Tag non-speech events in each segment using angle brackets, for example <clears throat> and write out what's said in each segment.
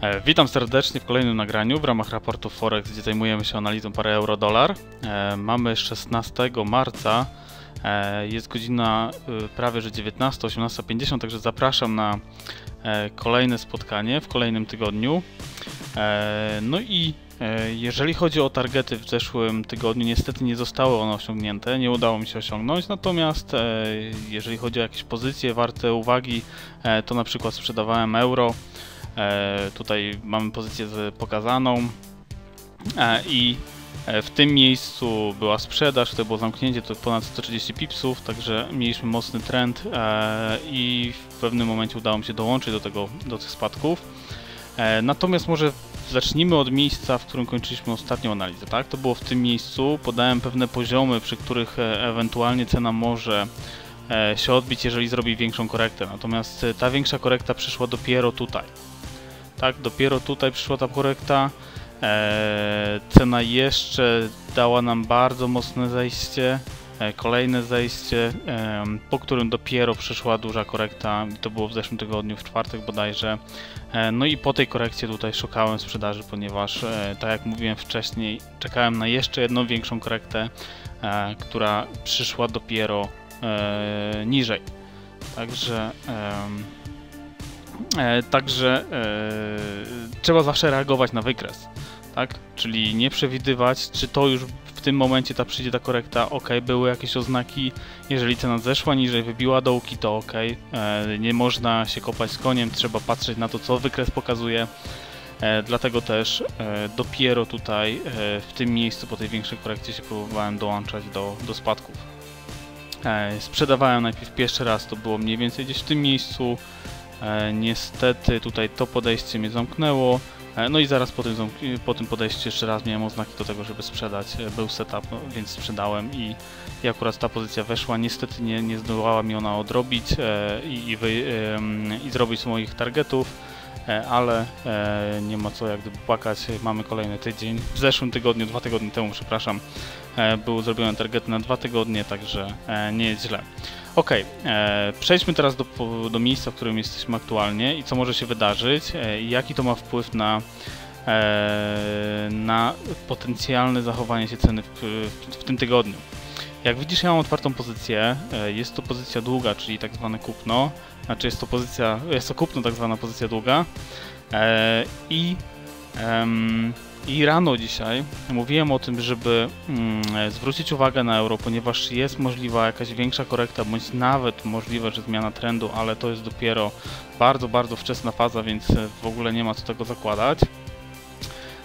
E, Witam serdecznie w kolejnym nagraniu w ramach raportu Forex, gdzie zajmujemy się analizą pary euro-dolar. E, Mamy 16 marca, e, jest godzina prawie że 19, 18.50, także zapraszam na kolejne spotkanie w kolejnym tygodniu. No i jeżeli chodzi o targety w zeszłym tygodniu, niestety nie zostały one osiągnięte, nie udało mi się osiągnąć, natomiast jeżeli chodzi o jakieś pozycje warte uwagi, to na przykład sprzedawałem euro, tutaj mamy pozycję pokazaną e, i e, w tym miejscu była sprzedaż, to było zamknięcie, to ponad 130 pipsów, także mieliśmy mocny trend e, i w pewnym momencie udało mi się dołączyć do, tego, do tych spadków. E, natomiast może zacznijmy od miejsca, w którym kończyliśmy ostatnią analizę, tak? To było w tym miejscu, podałem pewne poziomy, przy których e, ewentualnie cena może e, się odbić, jeżeli zrobi większą korektę. Natomiast e, ta większa korekta przyszła dopiero tutaj. Tak, dopiero tutaj przyszła ta korekta. E, cena jeszcze dała nam bardzo mocne zejście, e, kolejne zejście, e, po którym dopiero przyszła duża korekta. To było w zeszłym tygodniu, w czwartek bodajże. E, no i po tej korekcie tutaj szukałem sprzedaży, ponieważ, e, tak jak mówiłem wcześniej, czekałem na jeszcze jedną większą korektę, e, która przyszła dopiero e, niżej. Także. E, także e, trzeba zawsze reagować na wykres, tak? Czyli nie przewidywać, czy to już w tym momencie ta przyjdzie ta korekta, ok, były jakieś oznaki, jeżeli cena zeszła niżej, wybiła dołki, to ok, e, nie można się kopać z koniem, trzeba patrzeć na to, co wykres pokazuje, e, dlatego też e, dopiero tutaj, e, w tym miejscu, po tej większej korekcie się próbowałem dołączać do, do spadków. E, sprzedawałem najpierw pierwszy raz, to było mniej więcej gdzieś w tym miejscu, E, niestety tutaj to podejście mnie zamknęło. E, no i zaraz po tym, po tym podejściu jeszcze raz miałem oznaki do tego, żeby sprzedać. E, Był setup, no, więc sprzedałem i, i akurat ta pozycja weszła. Niestety nie, nie zdołała mi ona odrobić e, i, i, wy, i zrobić moich targetów. E, Ale e, nie ma co jak gdyby płakać, mamy kolejny tydzień. W zeszłym tygodniu, dwa tygodnie temu, przepraszam, e, były zrobione targety na dwa tygodnie, także e, nie jest źle. Ok, e, przejdźmy teraz do, do miejsca, w którym jesteśmy aktualnie i co może się wydarzyć, i jaki to ma wpływ na, na potencjalne zachowanie się ceny w, w, w tym tygodniu. Jak widzisz, ja mam otwartą pozycję, jest to pozycja długa, czyli tak zwane kupno, znaczy jest to pozycja, jest to kupno, tak zwana pozycja długa i i rano dzisiaj mówiłem o tym, żeby mm, zwrócić uwagę na euro, ponieważ jest możliwa jakaś większa korekta, bądź nawet możliwe, że zmiana trendu, ale to jest dopiero bardzo, bardzo wczesna faza, więc w ogóle nie ma co tego zakładać.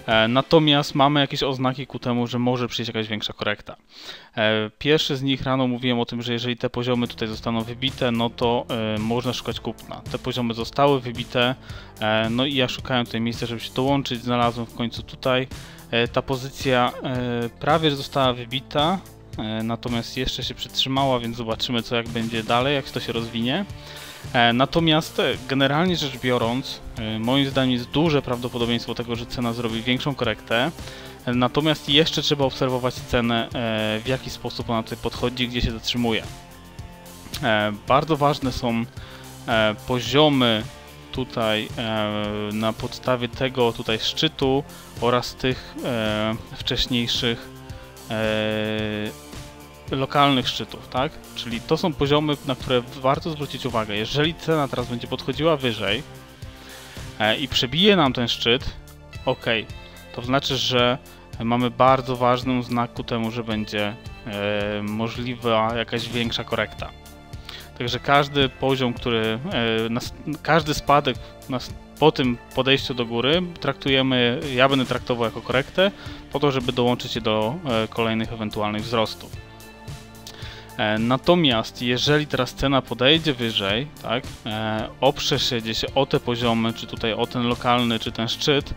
E, Natomiast mamy jakieś oznaki ku temu, że może przyjść jakaś większa korekta. E, Pierwszy z nich rano mówiłem o tym, że jeżeli te poziomy tutaj zostaną wybite, no to e, można szukać kupna. Te poziomy zostały wybite, no i ja szukałem tutaj miejsca, żeby się dołączyć, znalazłem w końcu tutaj. Ta pozycja prawie została wybita, natomiast jeszcze się przytrzymała, więc zobaczymy co jak będzie dalej, jak to się rozwinie. E, Natomiast e, generalnie rzecz biorąc, e, moim zdaniem jest duże prawdopodobieństwo tego, że cena zrobi większą korektę. Natomiast jeszcze trzeba obserwować cenę, w jaki sposób ona tutaj podchodzi, gdzie się zatrzymuje. Bardzo ważne są poziomy tutaj na podstawie tego tutaj szczytu oraz tych wcześniejszych lokalnych szczytów, tak? Czyli to są poziomy, na które warto zwrócić uwagę. Jeżeli cena teraz będzie podchodziła wyżej e, i przebije nam ten szczyt, ok, to znaczy, że mamy bardzo ważny znak ku temu, że będzie e, możliwa jakaś większa korekta. Także każdy poziom, który, e, każdy spadek po tym podejściu do góry traktujemy, ja będę traktował jako korektę, po to, żeby dołączyć się do kolejnych ewentualnych wzrostów. E, Natomiast jeżeli teraz cena podejdzie wyżej, tak, e, oprze się gdzieś o te poziomy, czy tutaj o ten lokalny, czy ten szczyt,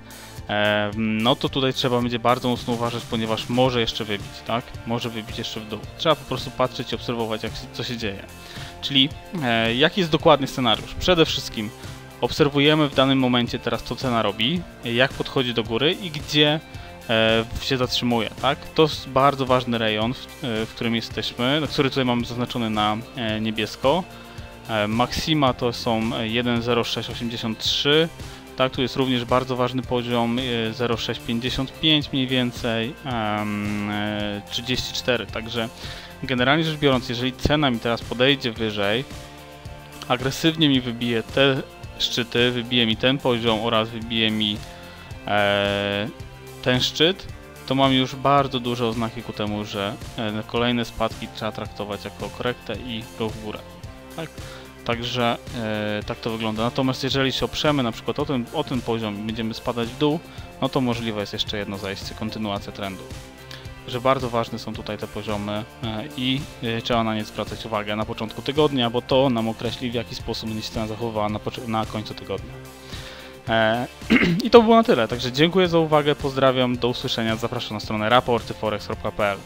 e, no to tutaj trzeba będzie bardzo mocno uważać, ponieważ może jeszcze wybić, tak? Może wybić jeszcze w dół. Trzeba po prostu patrzeć i obserwować, jak, się- co się dzieje. Czyli jaki jest dokładny scenariusz? Przede wszystkim obserwujemy w danym momencie teraz, co cena robi, jak podchodzi do góry i gdzie się zatrzymuje, tak? To jest bardzo ważny rejon, w, e, którym jesteśmy, który tutaj mamy zaznaczony na e, niebiesko. E, Maksima to są 1.0683, Tak, tu jest również bardzo ważny poziom e, 0,655 mniej więcej, em, e, 34, także generalnie rzecz biorąc, jeżeli cena mi teraz podejdzie wyżej, agresywnie mi wybije te szczyty, wybije mi ten poziom oraz wybije mi e, ten szczyt, to mam już bardzo duże oznaki ku temu, że e, kolejne spadki trzeba traktować jako korektę i go w górę. Tak? Także e, tak to wygląda. Natomiast jeżeli się oprzemy na przykład o ten, o ten poziom i będziemy spadać w dół, no to możliwe jest jeszcze jedno zajście, kontynuacja trendu. Że bardzo ważne są tutaj te poziomy e, i e, trzeba na nie zwracać uwagę na początku tygodnia, bo to nam określi w jaki sposób będzie się cena zachowywała na, na końcu tygodnia. E, <clears throat> I to było na tyle, także dziękuję za uwagę, pozdrawiam, do usłyszenia, zapraszam na stronę raportyforex.pl